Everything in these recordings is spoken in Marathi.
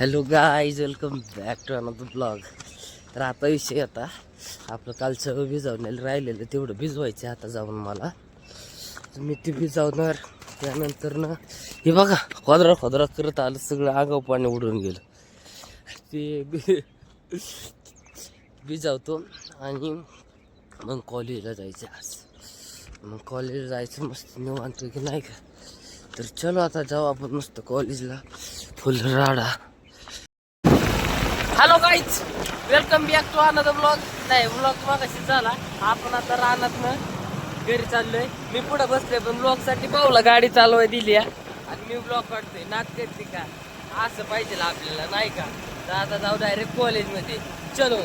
Hello guys welcome back to another blog तर आता विषय आता आपलं कालचं भिजवण्याला राहिलेलं तेवढं भिजवायचं आहे आता जाऊन मला. मी ते भिजवणार त्यानंतर ना हे बघा खोदरा खोदरा करत आलं सगळं आगाव पाणी उडून गेलं. ते बी भिजवतो आणि मग कॉलेजला जायचं आज. मग कॉलेजला जायचं मस्त निवांत की नाही का? तर चलो आता जाऊ आपण मस्त कॉलेजला फुल राडा hello guys welcome back to another blog नाही ब्लॉग मागाशी झाला. आपण आता रानातनं घरी चाललोय. मी पुढे बसले पण ब्लॉगसाठी पाहूला गाडी चालवाय दिली. आणि मी ब्लॉग काढतोय. नाच करते का? असं पाहिजे आपल्याला नाही का? तर आता जाऊ डायरेक्ट कॉलेजमध्ये चलो.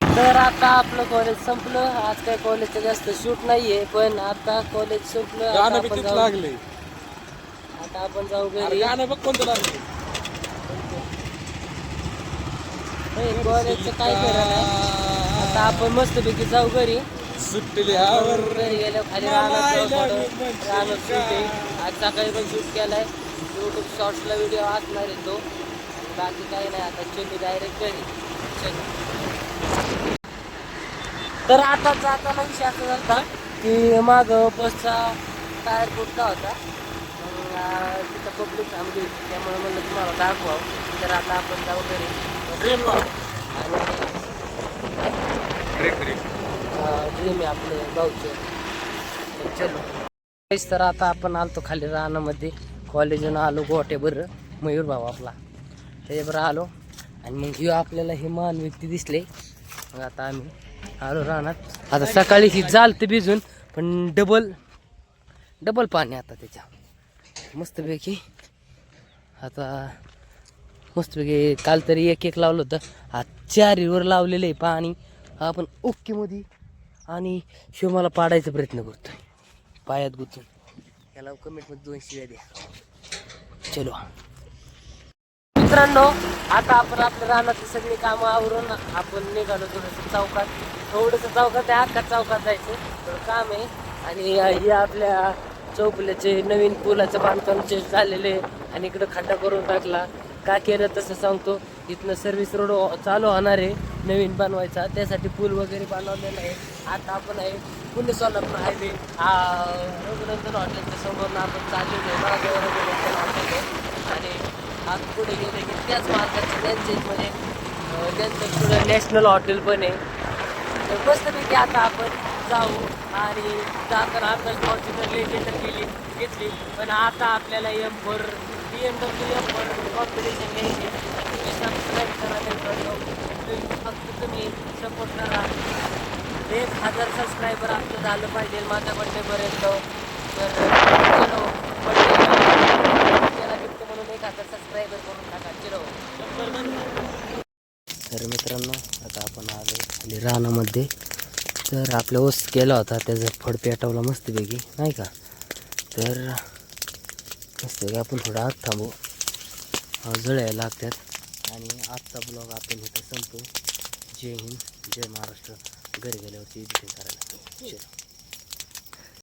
तर आता आपलं कॉलेज संपलं. आज काय कॉलेजचं जास्त शूट नाहीये पण आता कॉलेज संपलं. आता आपण जाऊ- लागले? आता आपण जाऊ अरे घरी बघ कोणतं लागले हे कॉलेजचं काय करा नाही. आता आपण मस्तपैकी जाऊ घरी. गेलो खाली राहणार राहणार आहे आज सकाळी पण शूट केलाय. युट्यूब शॉर्ट्सला व्हिडिओ असणार आहे तो. बाकी काही नाही आता चलो डायरेक्ट घरी. चलो. तर आता जाताना विषय असा झाला की माग बसचा टायर फुटला होता. तिथं पब्लिक थांबली त्यामुळे म्हणलं तुम्हाला दाखवावं. तर आता आपण जाऊ घरी. आणि ड्रीम आहे आपलं गावचं. चलो. तेच तर आता आपण आलतो खाली रानामध्ये. कॉलेजून आलो गोटे बरं मयूर भाऊ आपला. त्याच्याबरोबर आलो. आणि मग ह्यो आपल्याला हे महान व्यक्ती दिसले. मग आता आम्ही आलो रानात. आता सकाळी ही जाल ते भिजून पण डबल डबल पाणी आता त्याच्या. मस्तपैकी आता मस्तपैकी काल तरी एक एक लावलं होतं. आज चारीवर लावलेलं आहे पाणी. आपण ओकेमध्ये आणि शिवमाला पाडायचा प्रयत्न करतोय. पायात गुतून. त्याला कमेंटमध्ये दोन शिव्या द्या. चलो. मित्रांनो आता आपण आपल्या रानातली सगळी कामं आवरून आपण निघालो थोडंसं चौकात. थोडंसं चौकात आहे अख्खा चौकात जायचं. थोडं काम आहे. आणि हे आपल्या चौपल्याचे नवीन पुलाचं बांधकाम जे झालेले आहे आणि इकडं खड्डा करून टाकला. का केलं तसं सांगतो इथनं सर्व्हिस रोड चालू होणार आहे नवीन बनवायचा. त्यासाठी पूल वगैरे बनवलेला आहे. आता आपण आहे पुणे सोलापूर हायवे हा रघुनंदन हॉटेलच्या समोर आपण चाललेलो आहे. मागे रघुनंदन हॉटेल आहे. आणि आज पुढे गेले की त्याच मार्गाचे त्यांच्यामध्ये म्हणजे, त्यांचं पुढं नॅशनल हॉटेल पण आहे. तर मस्तपैकी आता आपण जाऊ आणि जाताना आता फॉर्च्युनर लेजेंडर गेली घेतली. पण आता आपल्याला M four B M W M four competition घ्यायची. तुम्ही सबस्क्राईब करा तुम्ही फक्त तुम्ही सपोर्ट करा. एक हजार सबस्क्रायबर आपलं झालं पाहिजे माझ्या बड्डेपर्यंत तर चलो बड्डे त्याला गिफ्ट म्हणून एक हजार सबस्क्रायबर करून टाका. चलो. तर मित्रांनो आता आपण आलो रानामध्ये. तर आपल्या ओस केला होता त्याचं फड पेटवला मस्तपैकी नाही का? तर मस्तपैकी आपण थोडा आत थांबू. जळायला लागतात. आणि आजचा ब्लॉग आपण इथं संपू जय हिंद जय महाराष्ट्र. घरी गेल्यावरती एडिटिंग करायला.